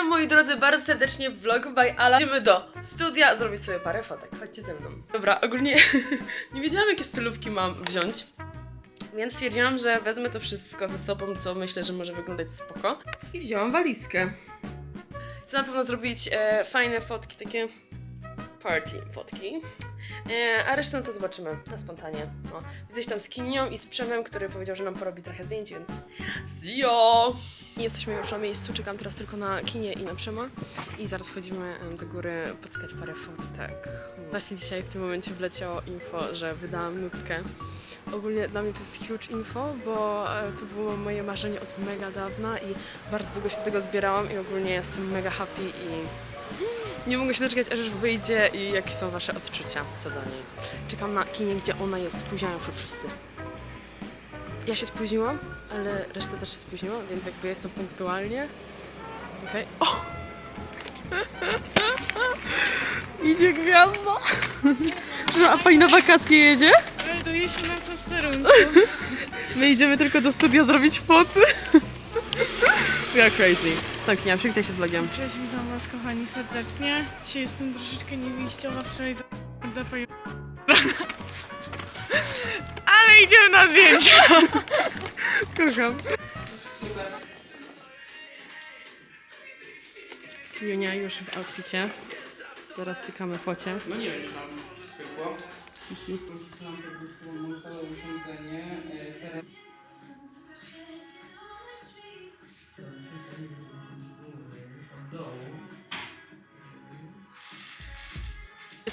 Witam moi drodzy bardzo serdecznie w vlog by Ala. Idziemy do studia zrobić sobie parę fotek. Chodźcie ze mną. Dobra, ogólnie nie wiedziałam jakie stylówki mam wziąć. Więc stwierdziłam, że wezmę to wszystko ze sobą, co myślę, że może wyglądać spoko. I wzięłam walizkę. Chcę na pewno zrobić e, fajne fotki, takie party fotki. E, a resztę to zobaczymy na spontanie. No. Tam z Kinią i z Przemem, który powiedział, że nam porobi trochę zdjęć, więc see ya! Jesteśmy już na miejscu, czekam teraz tylko na Kinię i na Przema i zaraz wchodzimy em, do góry podskać parę fotek. Właśnie dzisiaj w tym momencie wleciało info, że wydałam nutkę. Ogólnie dla mnie to jest huge info, bo e, to było moje marzenie od mega dawna i bardzo długo się do tego zbierałam i ogólnie jestem mega happy i nie mogę się doczekać, aż wyjdzie i jakie są wasze odczucia co do niej. Czekam na kinie, gdzie ona jest. Spóźniają się wszyscy. Ja się spóźniłam, ale reszta też się spóźniła, więc jakby jestem punktualnie. Okej. O! Idzie gwiazda! A pani na wakacje jedzie? Melduje się na posterunku. My idziemy tylko do studia zrobić foty. We are crazy. Co, Kinia, przywitaj się z vlogiem. Cześć, witam was kochani serdecznie. Dzisiaj jestem troszeczkę niewyjściowa, wczoraj za... do Ale idziemy na zdjęcia! Kocham. Kiunia już w outficie. Zaraz cykamy focie. No nie wiem, czy tam zwykło. Hihi. Tam to wyszło mam całe urządzenie.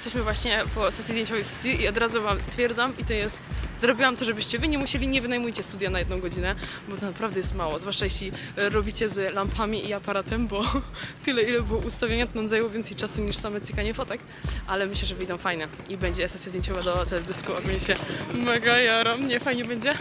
Jesteśmy właśnie po sesji zdjęciowej w studiu i od razu wam stwierdzam i to jest, zrobiłam to, żebyście wy nie musieli, nie wynajmujcie studia na jedną godzinę, bo to naprawdę jest mało, zwłaszcza jeśli e, robicie z lampami i aparatem, bo tyle ile było ustawienia, to nam zajęło więcej czasu niż same cykanie fotek, ale myślę, że wyjdą fajne i będzie sesja zdjęciowa do teledysku, ogólnie się mega jaram, nie fajnie będzie.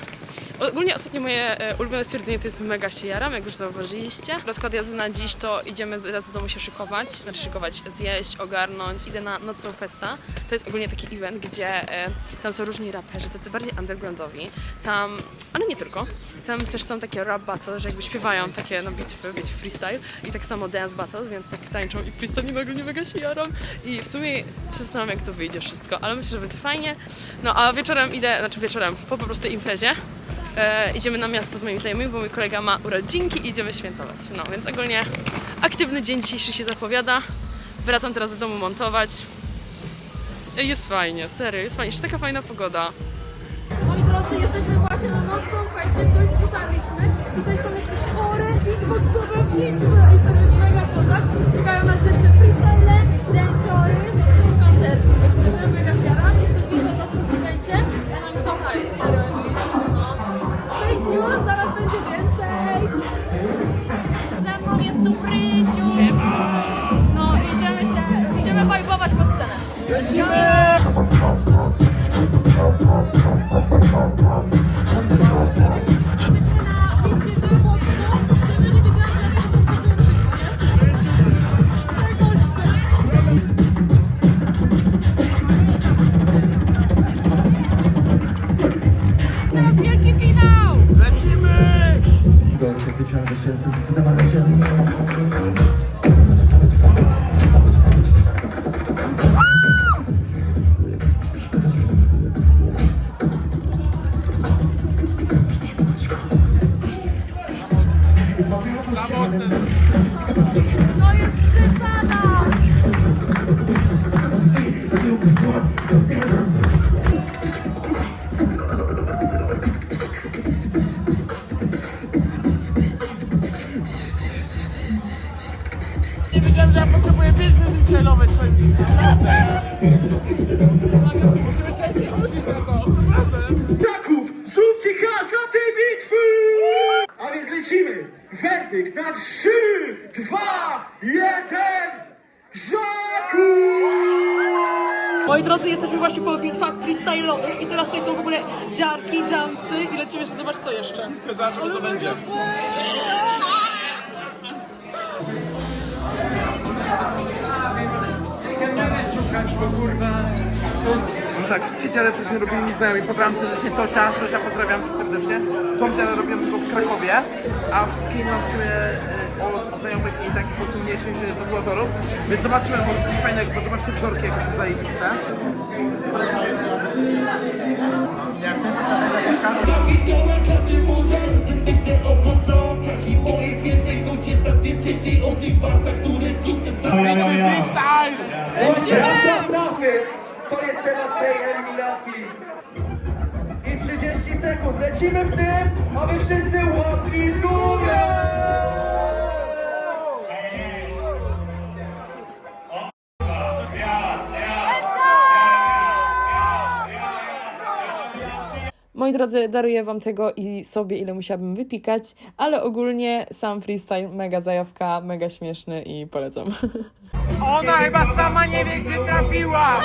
Ogólnie ostatnio moje e, ulubione stwierdzenie to jest mega się jaram, jak już zauważyliście. Rozkład jazdy na dziś to idziemy zaraz do domu się szykować, znaczy szykować, zjeść, ogarnąć. Idę na Nocą Festa. To jest ogólnie taki event, gdzie e, tam są różni raperzy, tacy bardziej undergroundowi. Tam, ale nie tylko. Tam też są takie rap battle, że jakby śpiewają takie no, bitwy, wiecie, freestyle i tak samo dance battle, więc tak tańczą i freestyle i ogólnie mega się jaram. I w sumie się zastanawiam, jak to wyjdzie wszystko, ale myślę, że będzie fajnie. No a wieczorem idę, znaczy wieczorem, po po prostu imprezie. E, idziemy na miasto z moimi znajomymi, bo mój kolega ma urodzinki i idziemy świętować. No więc ogólnie aktywny dzień dzisiejszy się zapowiada. Wracam teraz do domu montować. Jest fajnie, serio, jest fajnie. Jeszcze taka fajna pogoda. Drodzy, jesteśmy właśnie na nocą feście, w końcu dotarliśmy. Tutaj są jakieś chore beatboxowe bitwy i to jest mega kozak. Czekają nas jeszcze freestyle, dance'ory i koncercik. Tak szczerze, mega żara. Jestem dużo za tym evencie and I'm so hyped. Serio. No. Stay tuned, zaraz będzie więcej. Ze mną jest tu Musimy częściej chodzić na to. Naprawdę. Kraków, zróbcie hałas na tej bitwy! A więc lecimy! Werdykt na 3, 2, 1! Żaku! Moi drodzy, jesteśmy właśnie po bitwach freestyle'owych i teraz tutaj są w ogóle dziarki, jumpsy i lecimy jeszcze zobacz co jeszcze. Zobaczmy, co będzie. Płakać, bo kurwa... No tak, wszystkie dziale później robili mi znajomi. Pozdrawiam serdecznie Tosia, Tosia pozdrawiam serdecznie. Tą dziale robiłem tylko w Krakowie, a wszystkie inne w sumie od znajomych i takich po prostu mniejszych e, tatuatorów. Więc zobaczyłem, może coś fajnego, bo zobaczcie wzorki jakie są zajebiste. Ja chcę coś takiego To jest temat tej eliminacji. I 30 sekund. Lecimy z tym, aby wszyscy łapki górę! Moi drodzy, daruję wam tego i sobie, ile musiałabym wypikać, ale ogólnie sam freestyle mega zajawka, mega śmieszny i polecam. Ona chyba sama nie wie, gdzie trafiła!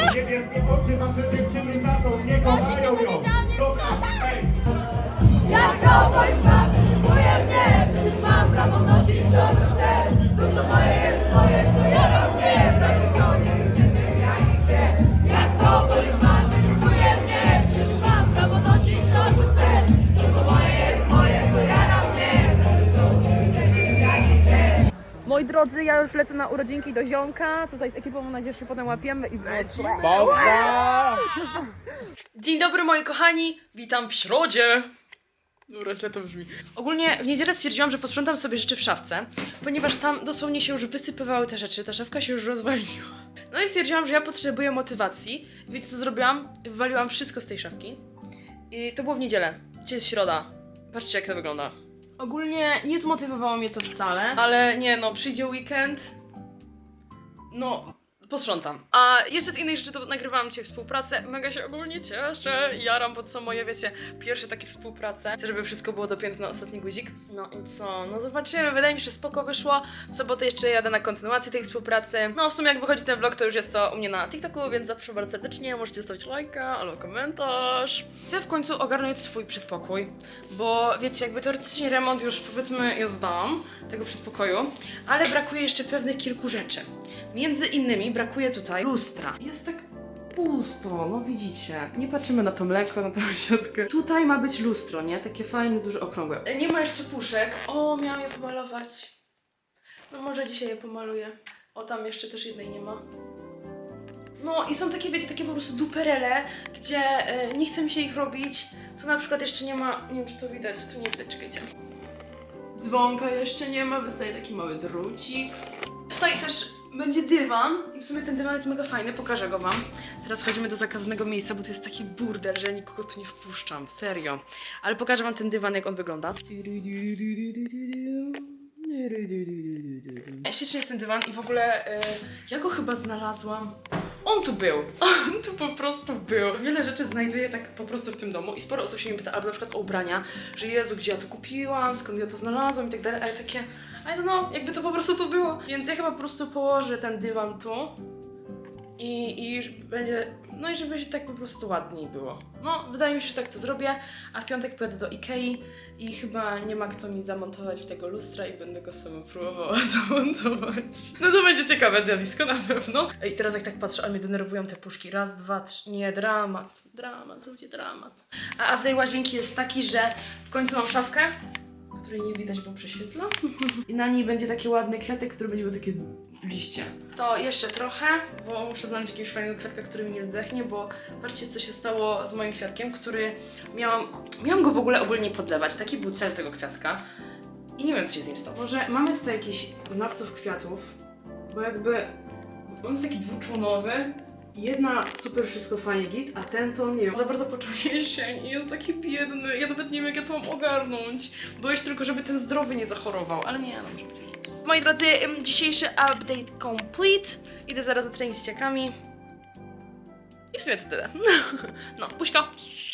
Jak kogoś Moi drodzy, ja już lecę na urodzinki do ziomka. Tutaj z ekipą mam nadzieję, że się potem łapiemy i wrócimy. Dzień dobry moi kochani, witam w środzie. Dobra, źle to brzmi. Ogólnie w niedzielę stwierdziłam, że posprzątam sobie rzeczy w szafce, ponieważ tam dosłownie się już wysypywały te rzeczy, ta szafka się już rozwaliła. No i stwierdziłam, że ja potrzebuję motywacji. Wiecie co zrobiłam? Wywaliłam wszystko z tej szafki. I to było w niedzielę. Dzisiaj jest środa. Patrzcie jak to wygląda. Ogólnie nie zmotywowało mnie to wcale, ale nie no, przyjdzie weekend, no, posprzątam. A jeszcze z innych rzeczy to nagrywałam dzisiaj współpracę. Mega się ogólnie cieszę. Jaram, bo to są moje, wiecie, pierwsze takie współprace. Chcę, żeby wszystko było dopięte na ostatni guzik. No i co? No zobaczymy. Wydaje mi się, że spoko wyszło. W sobotę jeszcze jadę na kontynuację tej współpracy. No w sumie jak wychodzi ten vlog, to już jest to u mnie na TikToku, więc zapraszam bardzo serdecznie. Możecie zostawić lajka albo komentarz. Chcę w końcu ogarnąć swój przedpokój, bo wiecie, jakby teoretycznie remont już powiedzmy ja zdałam tego przedpokoju, ale brakuje jeszcze pewnych kilku rzeczy. Między innymi brakuje tutaj lustra. Jest tak pusto, no widzicie. Nie patrzymy na to mleko, na tą siatkę. Tutaj ma być lustro, nie? Takie fajne, duże, okrągłe. Nie ma jeszcze puszek. O, miałam je pomalować. No może dzisiaj je pomaluję. O, tam jeszcze też jednej nie ma. No i są takie, wiecie, takie po prostu duperele, gdzie e, nie chce mi się ich robić. Tu na przykład jeszcze nie ma, nie wiem czy to widać, tu nie widać, czekajcie. Dzwonka jeszcze nie ma, wystaje taki mały drucik. Tutaj też będzie dywan i w sumie ten dywan jest mega fajny, pokażę go wam. Teraz chodzimy do zakazanego miejsca, bo tu jest taki burdel, że ja nikogo tu nie wpuszczam, serio. Ale pokażę wam ten dywan, jak on wygląda. Ślicznie jest ten dywan i w ogóle e, ja go chyba znalazłam. On tu był. On tu po prostu był. Wiele rzeczy znajduję tak po prostu w tym domu i sporo osób się mnie pyta, albo na przykład o ubrania, że Jezu, gdzie ja to kupiłam, skąd ja to znalazłam i tak dalej, ale takie, I don't know, jakby to po prostu tu było. Więc ja chyba po prostu położę ten dywan tu i, i będzie, no i żeby się tak po prostu ładniej było. No, wydaje mi się, że tak to zrobię, a w piątek pojadę do Ikei i chyba nie ma kto mi zamontować tego lustra i będę go sama próbowała zamontować. No to będzie ciekawe zjawisko na pewno. I teraz jak tak patrzę, a mnie denerwują te puszki. Raz, dwa, trzy, nie, dramat. Dramat, ludzie, dramat. A, a tej łazienki jest taki, że w końcu mam szafkę, której nie widać, bo prześwietla. I na niej będzie taki ładny kwiatek, który będzie miał takie liście. To jeszcze trochę, bo muszę znaleźć jakiegoś fajnego kwiatka, który mi nie zdechnie, bo patrzcie co się stało z moim kwiatkiem, który miałam, miałam go w ogóle ogólnie podlewać, taki był cel tego kwiatka i nie wiem co się z nim stało. Może mamy tutaj jakichś znawców kwiatów, bo jakby on jest taki dwuczłonowy, Jedna super wszystko fajnie git, a ten to nie wiem, za bardzo poczuł jesień i jest taki biedny. Ja nawet nie wiem jak ja to mam ogarnąć. Boję tylko, żeby ten zdrowy nie zachorował, ale nie, no może być. Moi drodzy, dzisiejszy update complete. Idę zaraz na trening z dzieciakami. I w sumie to tyle. No, buźka.